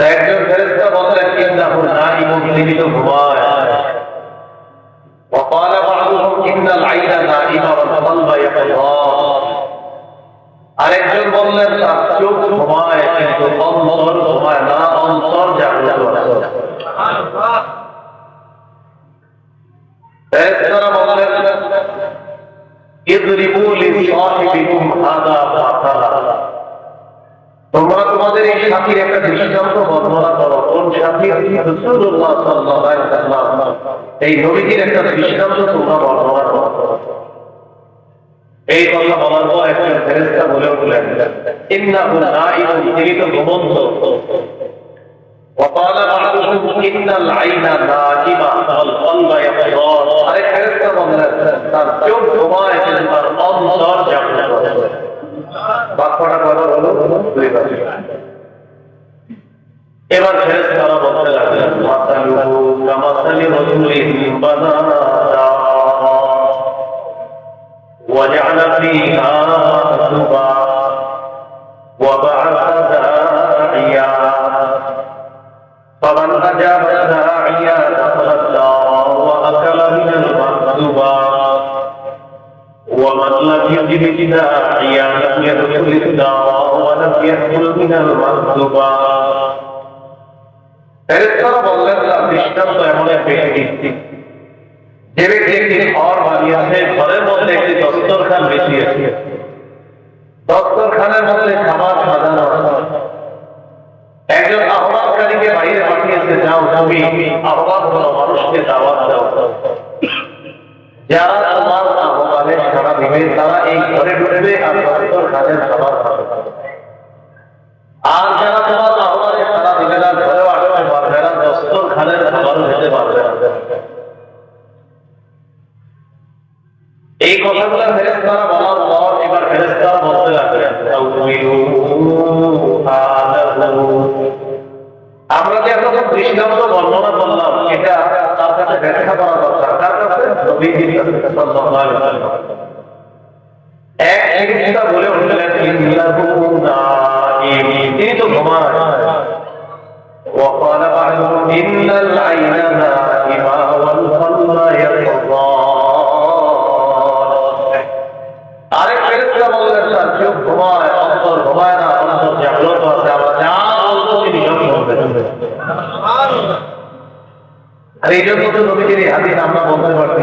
তা একজন ফেরেশতা বললেন ইন্নাহু নাইমুন তিনি তো ঘুমায় وقال بعضهم إن العين نائمة والقلب يقظان আরেকজন বললেন তার চোখ ঘুমায় কিন্তু অন্তর ঘুমায় না অন্তর জাগ্রত আছে ফেরেশতারা বললেন ইদরিবু লিসাহিবিকুম হাদা ফাতালা তোমরা তোমাদের এই সাথীর একটা দৃষ্টান্ত বর্ণনা করো কোন সাথী রাসূলুল্লাহ সাল্লাল্লাহু আলাইহি ওয়াসাল্লাম এই নবীজির একটা দৃষ্টান্ত তোমরা বর্ণনা করো এই কথা বলার পর একজন ফেরেশতা বলে উঠলেন ইন্নাহু নাইমুন তিনি তো ঘুমন্ত وقال بعضهم ان العين نائمه والقلب يقظان আরেক ফেরেশতা বললেন তার চোখ ঘুমায় কিন্তু তার অন্তর জাগ্রত আছে বাক্যটা বলা হলো দুই ভাষা এবার ফেরেশতারা বলতে লাগলেন মাসালুহু কামাসালি রাসূলিন বানানা وجعل فيها ثبا وبعث داعيا فمن أجاب الداعيا دخل الدار وأكل من المكتوبا ومن لم يجب الداعيا لم يدخل الدار ইয়াকুল মিনাল মাযলুমা ফেরেশতারা বললেন তার দৃষ্টান্ত এমন এক ব্যক্তি যে ব্যক্তি একটি ঘর বানিয়েছে, ঘরের মধ্যে একটি দস্তরখান বেশিয়েছে দস্তরখানের মধ্যে খাবার সাজানো একজন আহ্বানকারীকে বাইরে পাঠিয়েছে, যাও, তুমি আহ্বান করো, মানুষকে দাওয়াত দাও। যারা তোমার আহ্বানে সারা দিবে, তারা এই ঘরে ঢুকবে আর দস্তরখানের খাবার খাবে। আর যারা তোমার আহ্বানে সারা দিবে না ঘরেও আসতে পারবে না দস্তরখানের খাবারও খেতে পারবে না। এই কথাগুলো করলাম, এটা তার কাছে ব্যাখ্যা করা তার কাছে নবীজির কাছে সাল্লাল্লাহু আলাইহি ওয়াসাল্লাম। এক চিকিৎসা বলে উঠলেন ইন্নাহু নাঈম তিনি তো ঘুমায় وقال بعضهم إن العين نائمة والقلب يقظان আরেক ফেরেশতা বললেন তার চোখ ঘুমায় অন্তর ঘুমায় না অন্তর জাগ্রত আছে আমরা যা বলবো তিনি সব শুনবেন আর এই জন্য তো নবীজির এই হাদিস আমরা বলতে পারছি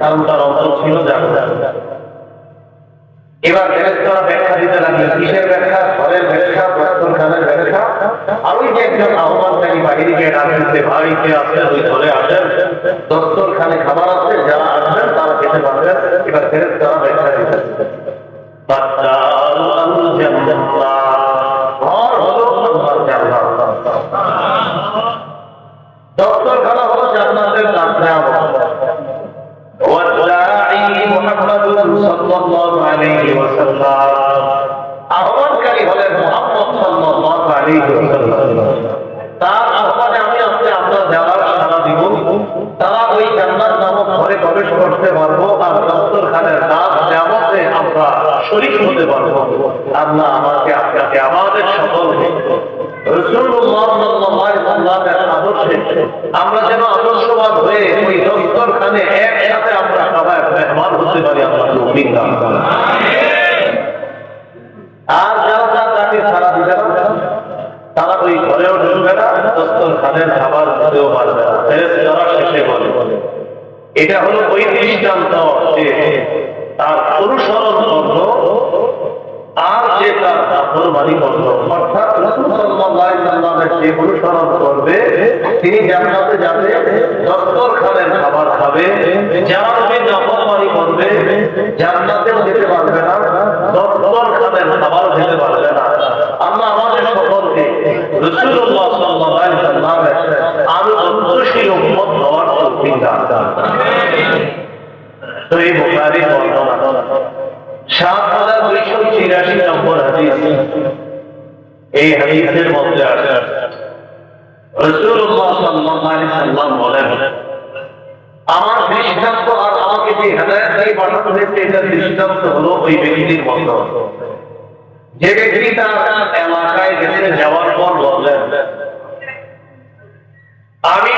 কারণ তার অন্তর ছিল জাগ্রত এবার ফেরেশতারা ব্যাখ্যা দিতে লাগলেন কিসের ব্যাখ্যা? ঘরের ব্যাখ্যা প্রস্তর খানের ব্যাখ্যা। আর ওই যে একজন আহ্বানকারী বাহিনী গিয়ে ডাকছে বাড়িতে আসেন ওই ঘরে আসেন। দস্তর খানে খাবার আছে, যারা আসবেন, তারা খেতে পারবেন। এবার ফেরেশতারা ব্যাখ্যা দিতে ঘর শরীক হতে পারব। আল্লাহ আমাকে, আপনাকে, আমাদের সকল আমরা যেন আদর্শবান হয়ে ওই দস্তরখানে একসাথে আমরা সবাই মেহমান হতে পারি তৌফিক আর যারা তার তাকে সারা দিবে তারা ওই ঘরেও ঢুকবে না দস্তর খানের খাবার খেতেও পারবে না। শেষে বলে, এটা হলো ওই দৃষ্টান্ত তার অনুসরণ আর যে তার নাফরমানি করল। অর্থাৎ রাসূল অনুসরণ করবে, তিনি জান্নাতে যাবে খানের খাবার খাবে, যার নবীর করবে, জান্নাতেও যেতে পারবে।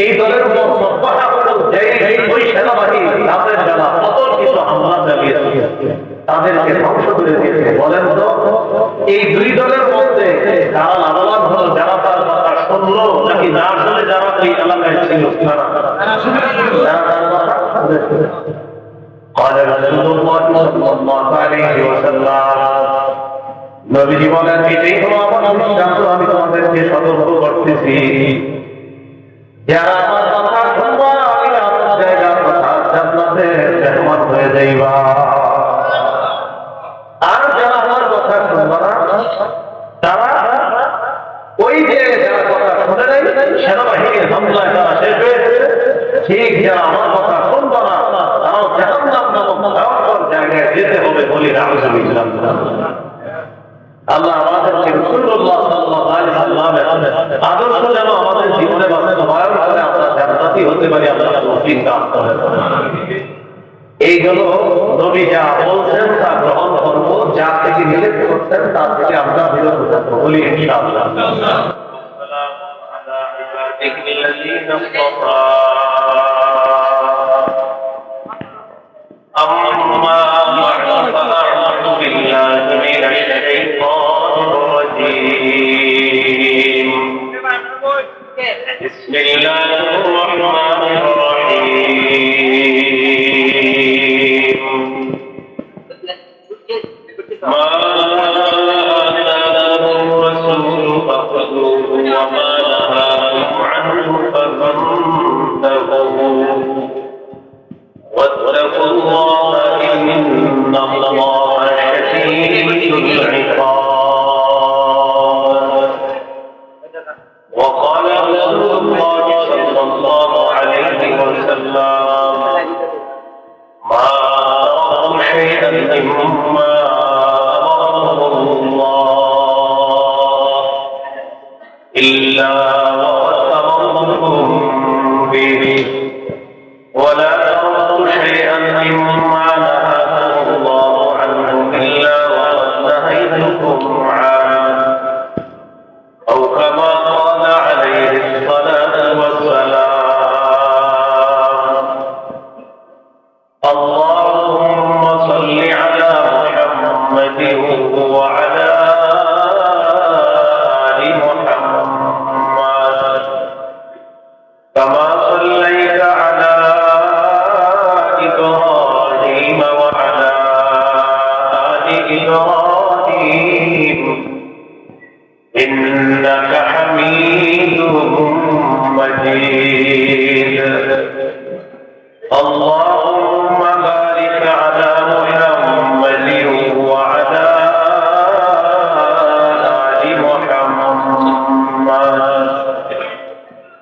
এই দলের উপর সব্বাহা হলো যেই ওই সেনাবাহিনী তাদের যারা অতর্কিত হামলা চালিয়েছে তাদেরকে ধ্বংস করে দিয়েছে বলেন তো এই দুই দলের মধ্যে যারা লাভবান হলো যারা তার কথা শুনলো নাকি না শুনে যারা ওই এলাকায় ছিল তারা যারা তার কথা শুনেছে। قال رسول الله صلى الله عليه وسلم নবীজি বলেন এটাই হলো আমার দৃষ্টান্ত আমি তোমাদেরকে সতর্ক করতেছি যারা আমার কথা শুনবা আমি আমার জায়গার কথা জান্নাতে রহমত হয়ে যাইবা আর যারা আমার কথা শুনবা না তারা ওই যে যারা কথা শুনে নাই সেনাবাহিনীর হামলায় তারা শেষ হয়েছে ঠিক যারা আমার কথা শুনবা না তারাও জাহান্নাম নামক ভয়ঙ্কর জায়গায় যেতে হবে বলি রাহুল আল্লাহ আমাদেরকে রাসূলুল্লাহ সাল্লাল্লাহু আলাইহি সাল্লামের আদর্শ যেন আমাদের জীবনে বাস্তবায়ন করে আমরা জান্নাতি হতে পারি আল্লাহ তৌফিক দান করেন এই হলো নবী যা বলছেন তা গ্রহণ করব যা করতেন তার থেকে আমরা বিরত থাকব বলি ইনশাআল্লাহ।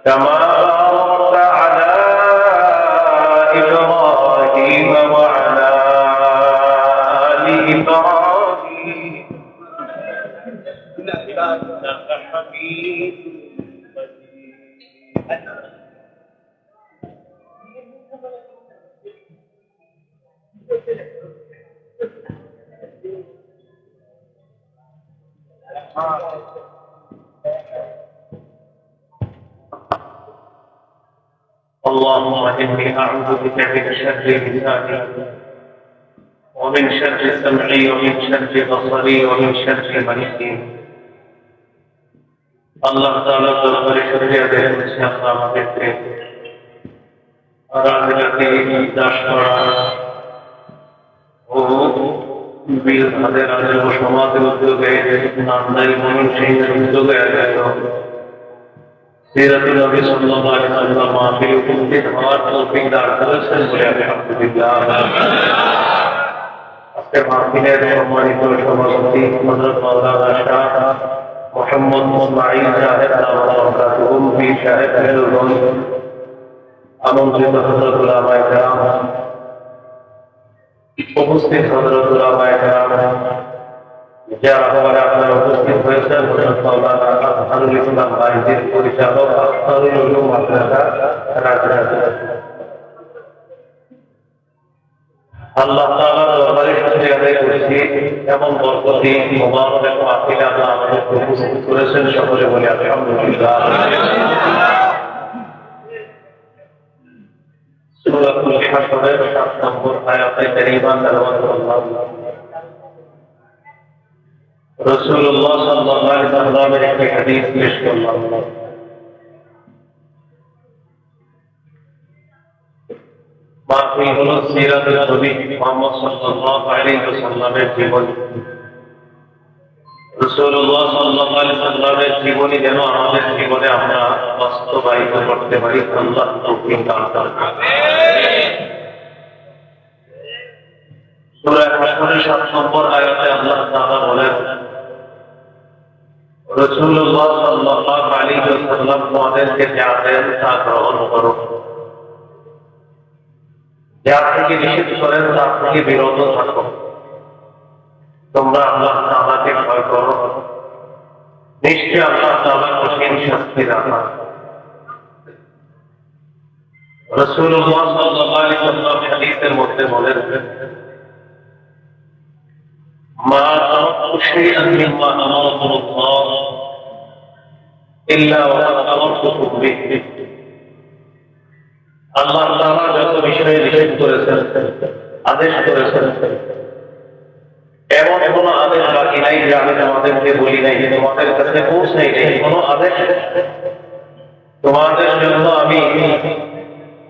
কামা بك من شر لساني ومن شر سمعي ومن شر بصري ومن شر مني আল্লাহ তাআলা দরবারে শুকরিয়া আদায় করছি আল্লাহ আমাদেরকে আরাধনাকে দাস করা ও বীর তাদের আদের ও সমাজের উদ্যোগে নামদারি মনন সিংহের উদ্যোগে আয়োজিত সিরাতুল নবী সাল্লাল্লাহু আলাইহি ওয়াসাল্লাম মাহফিল উপস্থিত হওয়ার তৌফিক দান করেছেন বলে আমি আলহামদুলিল্লাহ আজকে মাহফিলের সম্মানিত সভাপতি হযরত মাওলানা শাহ মোহাম্মদ ইসমাইল সাহেব নাম বীর সাহেব মেরুগঞ্জ আমন্ত্রিত হজরত উলামায়ে কেরাম উপস্থিত হজরত উলামায়ে কেরাম যারা আহ্বানে আপনারা উপস্থিত হয়েছেন হজরত মাওলানা আজহারুল ইসলাম পরিচালক আখতারুল মাদ্রাসা রাজশাহী আল্লাহ তাআলার দরবারে শুকরিয়া আদায় করছি, এমন বরকতি, মোবারক এবং আখিরে আল্লাহ আমাদেরকে উপস্থিত করেছেন সকলে বলে আলহামদুলিল্লাহ। সূরাতুল হাশরের 7 নম্বর আয়াতে কারীমা তেলাওয়াত করলাম আলাইহি ওয়াসাল্লামের একটি হাদিস পেশ করলাম। বাকি হলো সিরাতুল নবী মুহাম্মদ বাস্তবায়িত করতে পারি আল্লাহ তৌফিক দান সূরা হাশরের 7 নম্বর আয়াতে আল্লাহ তাআলা বলেন রাসূলুল্লাহ সাল্লাল্লাহু আলাইহি ওয়াসাল্লাম তোমাদেরকে যা দেন তা গ্রহণ করো যার থেকে নিষেধ করেন তার থেকে বিরত থাকো তোমরা আল্লাহ তাআলাকে ভয় করো নিশ্চয় আল্লাহ তাআলা কঠিন শাস্তি রাখা রাসূলুল্লাহ সাল্লাল্লাহু আলাইহি ওয়াসাল্লাম হাদিসের মধ্যে বলেন মা শাইআন মিম্মা আমারাকুম আল্লাহ ইল্লা ওয়া কাদ আমারতুকুম বিহি আল্লাহ তাআলা যত বিষয়ে নিষেধ করেছেন, আদেশ করেছেন, এমন কোন আদেশ বাকি নাই যে আমি তোমাদেরকে বলি নাই, যে তোমাদের কাছে পৌঁছাই নাই কোন আদেশ তোমাদের জন্য আমি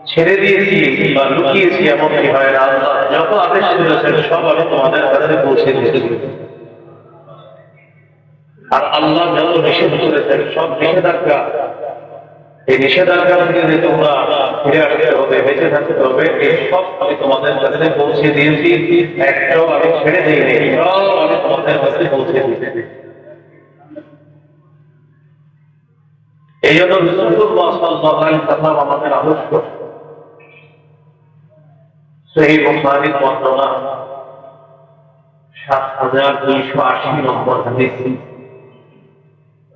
ছেড়ে দিয়েছি বা লুকিয়েছি এমন কি হয় আল্লাহ যত আদেশ করেছেন সব আমি তোমাদের কাছে পৌঁছে দিয়েছি। আর আল্লাহ যত নিষেধ করেছেন, সব নিষেধাজ্ঞা। এই নিষেধাজ্ঞা থেকে তোমরা ফিরে আসতে হবে, বেঁচে থাকতে হবে, এই সব আমি তোমাদের কাছে পৌঁছে দিয়েছি। একটাও আমি ছেড়ে দিইনি, সব আমি তোমাদের কাছে পৌঁছে দিয়েছি। এই জন্য রসুল্লাহ আমাদের আদর্শ সেই বুখারীর বর্ণনা সাত হাজার দুইশো আশি নম্বর হাদিস।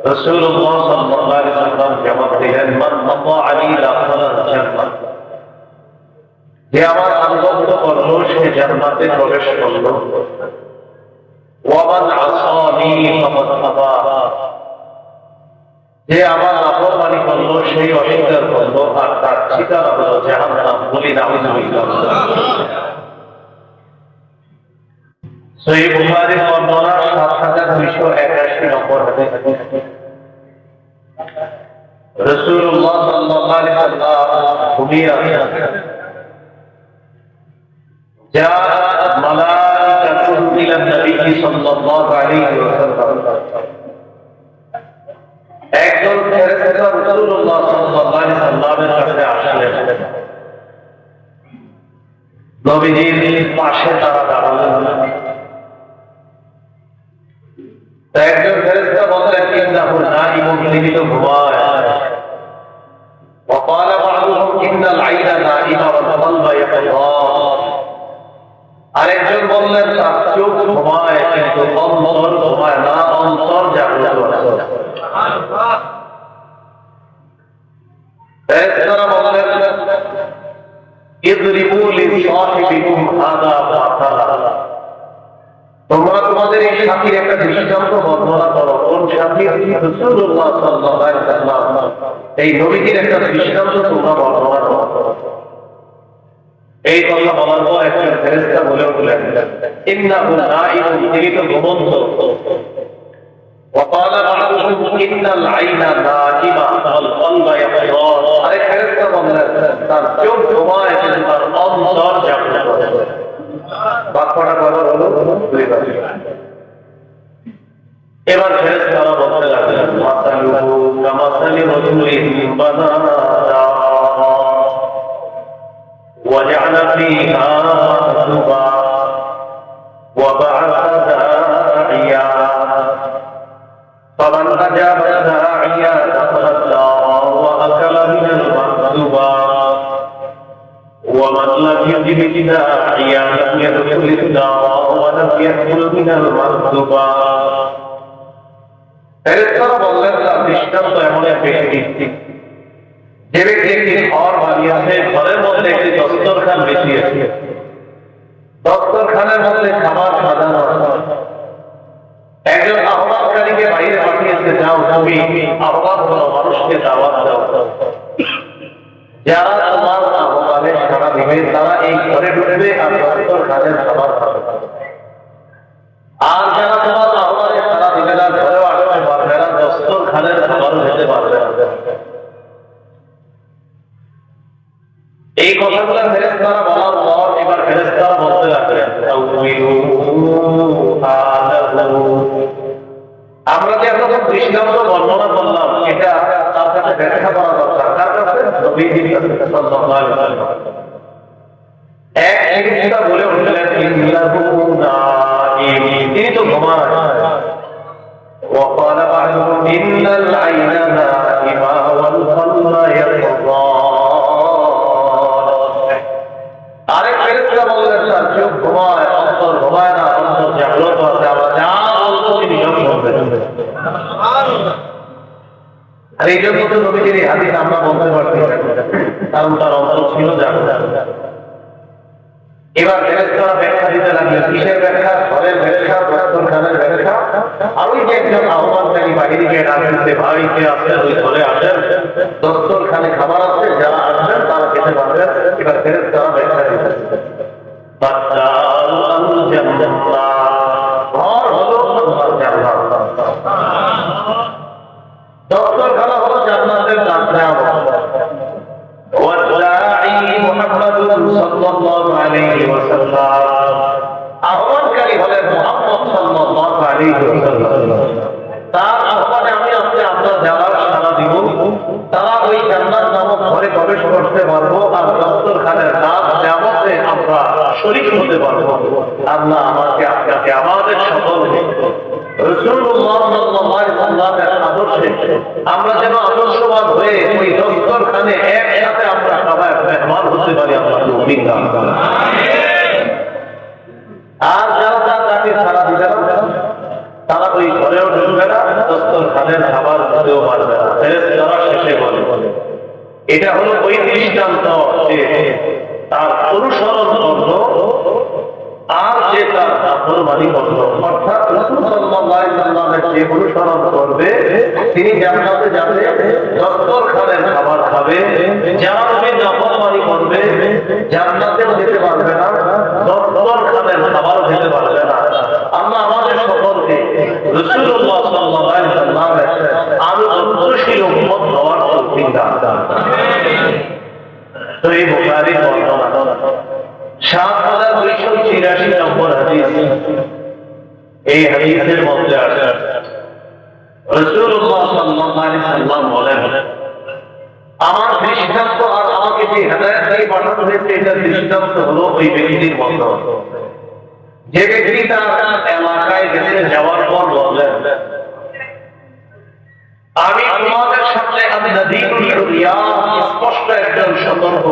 رسول الله صلى الله عليه وسلم জবাব দিলেন মান আতাআনি দাখালাল জান্নাত যে আমার আনুগত্য করলো সে জান্নাতে প্রবেশ করলো ওয়ামান আসানি ফাকাদ আবা যে আমার নাফরমানি করলো সেই অস্বীকার করলো আর তার ঠিকানা হলো জাহান্নাম বলি নাউজুবিল্লাহ সহি বুখারীর বর্ণনা 7281 নম্বর হাদিস সাল্লাল্লাহু আলাইহি ওয়াসাল্লাম ঘুমিয়ে আছেন جاءت ملائكة إلى النبي صلى الله عليه وسلم একজন ফেরেশতা রাসূলুল্লাহ সাল্লাল্লাহু আলাইহি সাল্লামের কাছে আসলেন নবীজির পাশে তারা দাঁড়ালেন একজন ফেরেশতা বললেন ইন্নাহু নাইমুন তিনি তো ঘুমায় কিন্তু অন্তর ঘুমায় না অন্তর জাগ্রত আছে ফেরেশতারা বললেন ইদরিবু লিসাহিবিকুম হাদা মাতালা তোমরা তোমাদের এই সাথীর একটা দৃষ্টান্ত বর্ণনা করো কোন সাথী এই নবীজির একটা দৃষ্টান্ত তোমরা বর্ণনা করো। এই কথা বলার পর একজন ফেরেশতা বলে উঠলেন ইন্নাহু নাঈমুন তিনি তো ঘুমন্ত وقال بعضهم ان العين نائمه والقلب يقظان আরেক ফেরেশতা বললেন তার চোখ ঘুমায় কিন্তু তার অন্তর জাগ্রত আছে বাক্যটা কথা হলো দুই ভাষা এবার ফেরেশতারা বলতে লাগলেন মাসালুহু কামাসালি রাজুলিন বানানা وجعل فيها سبا وبعث داعيا فمن أجاب الداعيا دخل الدار وأكل من المكتوبا ومن لم يجب الداعيا لم يدخل الدار ولم يدخل من المكتوبا ফেরেশতারা বললেন তার দৃষ্টান্ত এমন এক ব্যক্তি যে ব্যক্তি একটি ঘর বানিয়েছে ঘরের মধ্যে একটি দস্তরখান বেশি আছে। দস্তরখানের মধ্যে খাবার সাজানো একজন আহ্বানকারীকে বাইরে পাঠিয়েছে, যাও তুমি আহ্বান করো, মানুষকে দাওয়াত দাও। যারা তোমার আহ্বানে সারা দিবে, তারা এই ঘরে ঢুকবে আর দস্তরখানের খাবার খাবে। আর যারা তোমার আহ্বানে সারা দিবে না, ঘরেও আসতে পারবে না দস্তরখানের খাবারও খেতে পারবে না। এই কথাগুলো ফেরেশতারা বলার পর এবার ফেরেশতারা বলতে লাগলেন তাওয়িলু আলাহু আমরা যে এখন দৃষ্টান্ত বর্ণনা করলাম এটা তার কাছে ব্যাখ্যা করা দরকার তার কাছে নবীজির কাছে সাল্লাল্লাহু আলাইহি ওয়াসাল্লাম এক চিকিৎসা বলে উঠলেন ইন্নাহু নাঈম তিনি তো ঘুমায় وقال بعضهم إن العين نائمة والقلب يقظان আর এই জন্য তো এই হাদিস আমরা বলতে পারছি কারণ তার অন্তর ছিল এবার ফেরেশতারা ব্যাখ্যা দিতে লাগলেন কিসের ব্যাখ্যা? ঘরের আর ওই যে একজন আহ্বানকারী বাহিনী গিয়ে ডাকছে ভাইকে আসেন ওই ঘরে আসেন। খাবার আছে যারা আসবেন, তারা খেতে পারবেন। এবার আমরা যেন আদর্শবান হয়ে ওই দস্তর খানে একসাথে আমরা সবাই মেহমান হতে পারি করুন। আর যারা তার তাকে সারা দিবে তারা ওই ঘরেও ঢুকবে না দস্তর খানের খাবার খেতেও পারবে না, ফেরেশতারা শেষে বলে। এটা হলো ওই দৃষ্টান্ত যে তার অনুসরণ করল আর যে তার নাফরমানি করল, অর্থাৎ রসুল সাল্লাল্লাহু সাল্লামের যে অনুসরণ করবে, তিনি জান্নাতে যাবে দস্তর খানের খাবার খাবে, যারা নবীর নাফরমানি করবে, জান্নাতেও যেতে পারবে না।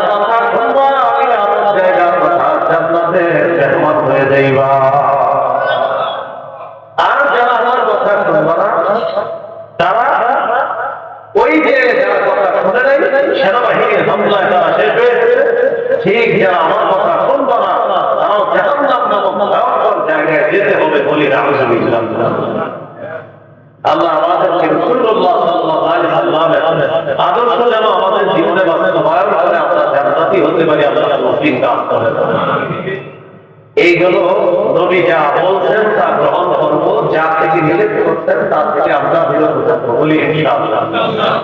যাইবা